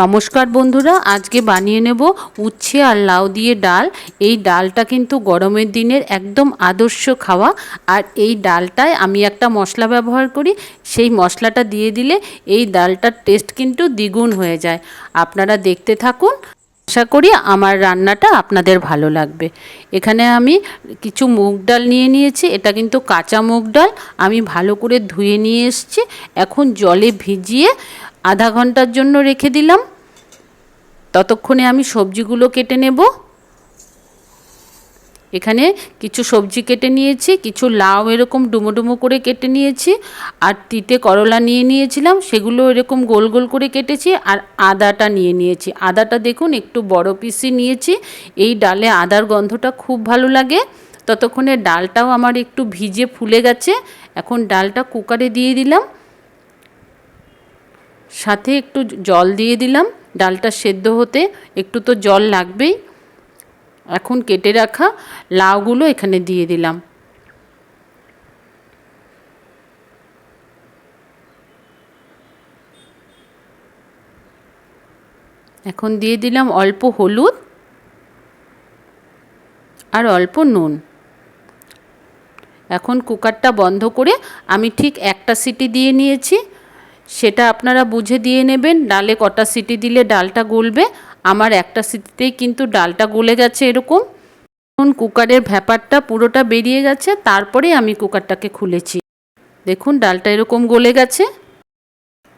নমস্কার বন্ধুরা, আজকে বানিয়ে নেব উচ্ছে আর লাউ দিয়ে ডাল। এই ডালটা কিন্তু গরমের দিনের একদম আদর্শ খাওয়া। আর এই ডালটায় আমি একটা মশলা ব্যবহার করি, সেই মশলাটা দিয়ে দিলে এই ডালটার টেস্ট কিন্তু দ্বিগুণ হয়ে যায়। আপনারা দেখতে থাকুন। আশা করি আমার রান্নাটা আপনাদের ভালো লাগবে। এখানে আমি কিছু মুগ ডাল নিয়ে নিয়েছি, এটা কিন্তু কাঁচা মুগ ডাল, আমি ভালো করে ধুয়ে নিয়ে এসছি, এখন জলে ভিজিয়ে আধা ঘণ্টার জন্য রেখে দিলাম। ততক্ষণে আমি সবজিগুলো কেটে নেব। এখানে কিছু সবজি কেটে নিয়েছি, কিছু লাউ এরকম ডুমো ডুমো করে কেটে নিয়েছি, আর তিতে করলা নিয়ে নিয়েছিলাম, সেগুলো এরকম গোল গোল করে কেটেছি, আর আদাটা নিয়ে নিয়েছি। আদাটা দেখুন, একটু বড় পিসি নিয়েছি, এই ডালে আদার গন্ধটা খুব ভালো লাগে। ততক্ষণে ডালটাও আমার একটু ভিজে ফুলে গেছে, এখন ডালটা কুকারে দিয়ে দিলাম। সাথে একটু জল দিয়ে দিলাম, ডালটা সেদ্ধ হতে একটু তো জল লাগবেই। এখন কেটে রাখা লাউগুলো এখানে দিয়ে দিলাম। এখন দিয়ে দিলাম অল্প হলুদ আর অল্প নুন। এখন কুকারটা বন্ধ করে আমি ঠিক একটা সিটি দিয়ে নিয়েছি, সেটা আপনারা বুঝে দিয়ে নেবেন, ডালে কটা সিটি দিলে ডালটা গলবে আমার একটা সিটিতেই কিন্তু ডালটা গলে গেছে এরকম। এখন কুকারের ভ্যাপারটা পুরোটা বেরিয়ে গেছে তারপরে আমি কুকারটাকে খুলেছি। দেখুন, ডালটা এরকম গলে গেছে।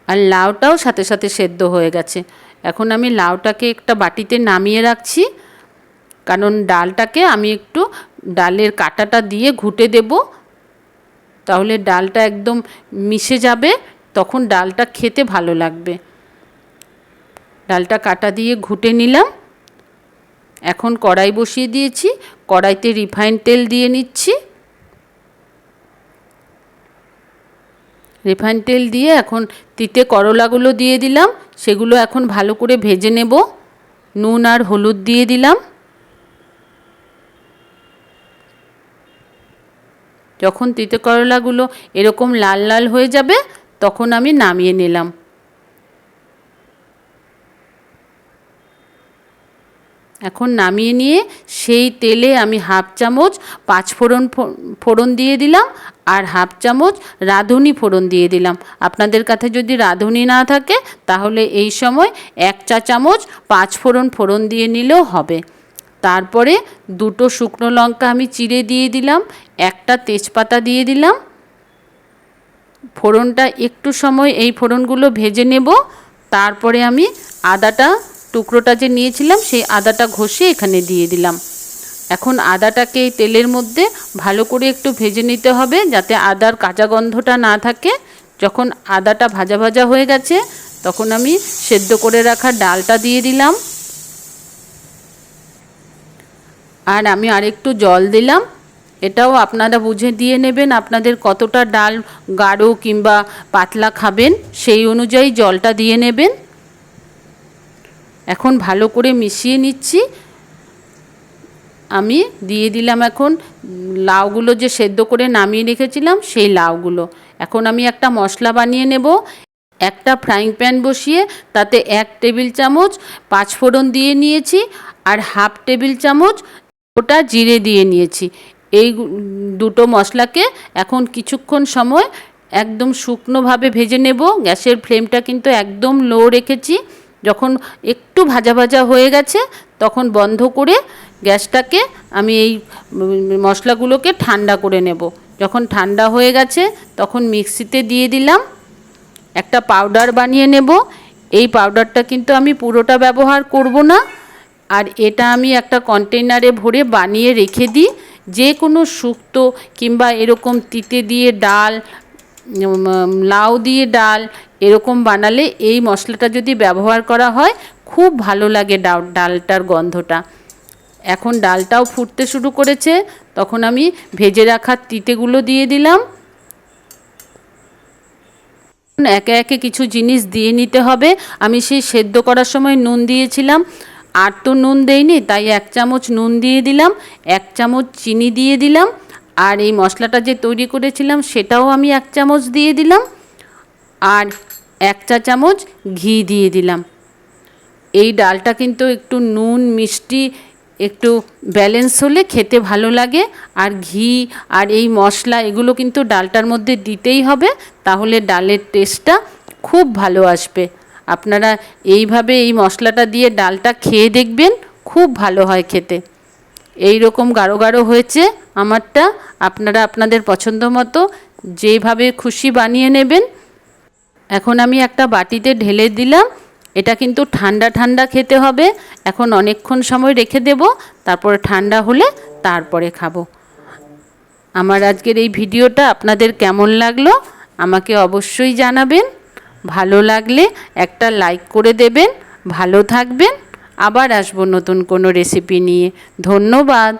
আর লাউটাও সাথে সাথে সেদ্ধ হয়ে গেছে। এখন আমি লাউটাকে একটা বাটিতে নামিয়ে রাখছি। কারণ ডালটাকে আমি একটু ডালের কাটাটা দিয়ে ঘুটে দেব। তাহলে ডালটা একদম মিশে যাবে, তখন ডালটা খেতে ভালো লাগবে। ডালটা কাটা দিয়ে ঘুটে নিলাম। এখন কড়াই বসিয়ে দিয়েছি। কড়াইতে রিফাইন তেল দিয়ে নিচ্ছি। রিফাইন তেল দিয়ে এখন তিতে করলাগুলো দিয়ে দিলাম। সেগুলো এখন ভালো করে ভেজে নেব। নুন আর হলুদ দিয়ে দিলাম। যখন তিতে করলাগুলো এরকম লাল লাল হয়ে যাবে, তখন আমি নামিয়ে নিলাম। এখন নামিয়ে নিয়ে সেই তেলে আমি হাফ চামচ পাঁচ ফোড়ন ফোড়ন দিয়ে দিলাম আর হাফ চামচ রাঁধুনি ফোড়ন দিয়ে দিলাম। আপনাদের কাছে যদি রাঁধুনি না থাকে, তাহলে এই সময় এক চা চামচ পাঁচ ফোড়ন ফোড়ন দিয়ে নিলেও হবে। তারপরে দুটো শুকনো লঙ্কা আমি চিড়ে দিয়ে দিলাম, একটা তেজপাতা দিয়ে দিলাম। ফোড়নটা একটু সময় এই ফোড়নগুলো ভেজে নেব। তারপরে আমি আদাটা টুকরোটা যে নিয়েছিলাম, সেই আদাটা ঘষে এখানে দিয়ে দিলাম। এখন আদাটাকে এই তেলের মধ্যে ভালো করে একটু ভেজে নিতে হবে, যাতে আদার কাঁচা গন্ধটা না থাকে। যখন আদাটা ভাজা ভাজা হয়ে গেছে, তখন আমি সেদ্ধ করে রাখা ডালটা দিয়ে দিলাম। আর আমি আরেকটু জল দিলাম। এটাও আপনারা বুঝে দিয়ে নেবেন আপনাদের কতটা ডাল গাঢ় কিংবা পাতলা খাবেন, সেই অনুযায়ী জলটা দিয়ে নেবেন। এখন ভালো করে মিশিয়ে নিচ্ছি। আমি দিয়ে দিলাম এখন লাউগুলো যে সেদ্ধ করে নামিয়ে রেখেছিলাম সেই লাউগুলো। এখন আমি একটা মশলা বানিয়ে নেব, একটা ফ্রাইং প্যান বসিয়ে তাতে এক টেবিল চামচ পাঁচফোড়ন দিয়ে নিয়েছি আর হাফ টেবিল চামচ ওটা জিরে দিয়ে নিয়েছি। এই দুটো মশলাকে এখন কিছুক্ষণ সময় একদম শুকনোভাবে ভেজে নেব। গ্যাসের ফ্লেমটা কিন্তু একদম লো রেখেছি। যখন একটু ভাজা ভাজা হয়ে গেছে, তখন বন্ধ করে গ্যাসটাকে আমি এই মশলাগুলোকে ঠান্ডা করে নেব। যখন ঠান্ডা হয়ে গেছে, তখন মিক্সিতে দিয়ে দিলাম। একটা পাউডার বানিয়ে নেব। এই পাউডারটা কিন্তু আমি পুরোটা ব্যবহার করব না। আর এটা আমি একটা কন্টেনারে ভরে বানিয়ে রেখে দিই। যে কোনো শুক্তো কিংবা এরকম তিতে দিয়ে ডাল লাউ দিয়ে ডাল এরকম বানালে এই মশলাটা যদি ব্যবহার করা হয়, খুব ভালো লাগে ডাল, ডালটার গন্ধটা। এখন ডালটাও ফুটতে শুরু করেছে, তখন আমি ভেজে রাখা তিতেগুলো দিয়ে দিলাম। একে একে কিছু জিনিস দিয়ে নিতে হবে। আমি সেই সেদ্ধ করার সময় নুন দিয়েছিলাম। আর তো নুন দেইনি, তাই এক চামচ নুন দিয়ে দিলাম, এক চামচ চিনি দিয়ে দিলাম। আর এই মশলাটা যে তৈরি করেছিলাম, সেটাও আমি এক চামচ দিয়ে দিলাম। আর এক চা চামচ ঘি দিয়ে দিলাম। এই ডালটা কিন্তু একটু নুন, মিষ্টি, একটু ব্যালেন্স হলে খেতে ভালো লাগে। আর ঘি আর এই মশলা, এগুলো কিন্তু ডালটার মধ্যে দিতেই হবে, তাহলে ডালের টেস্টটা খুব ভালো আসবে। আপনারা এইভাবে এই মশলাটা দিয়ে ডালটা খেয়ে দেখবেন, খুব ভালো হয় খেতে। এই রকম গাঢ় গাঢ় হয়েছে আমারটা। আপনারা আপনাদের পছন্দ মতো যেভাবে খুশি বানিয়ে নেবেন। এখন আমি একটা বাটিতে ঢেলে দিলাম। এটা কিন্তু ঠান্ডা ঠান্ডা খেতে হবে। এখন অনেকক্ষণ সময় রেখে দেব। তারপরে ঠান্ডা হলে তারপরে খাব। আমার আজকের এই ভিডিওটা আপনাদের কেমন লাগল আমাকে অবশ্যই জানাবেন। ভালো লাগলে একটা লাইক করে দেবেন। ভালো থাকবেন। আবার আসব নতুন কোনো রেসিপি নিয়ে। ধন্যবাদ।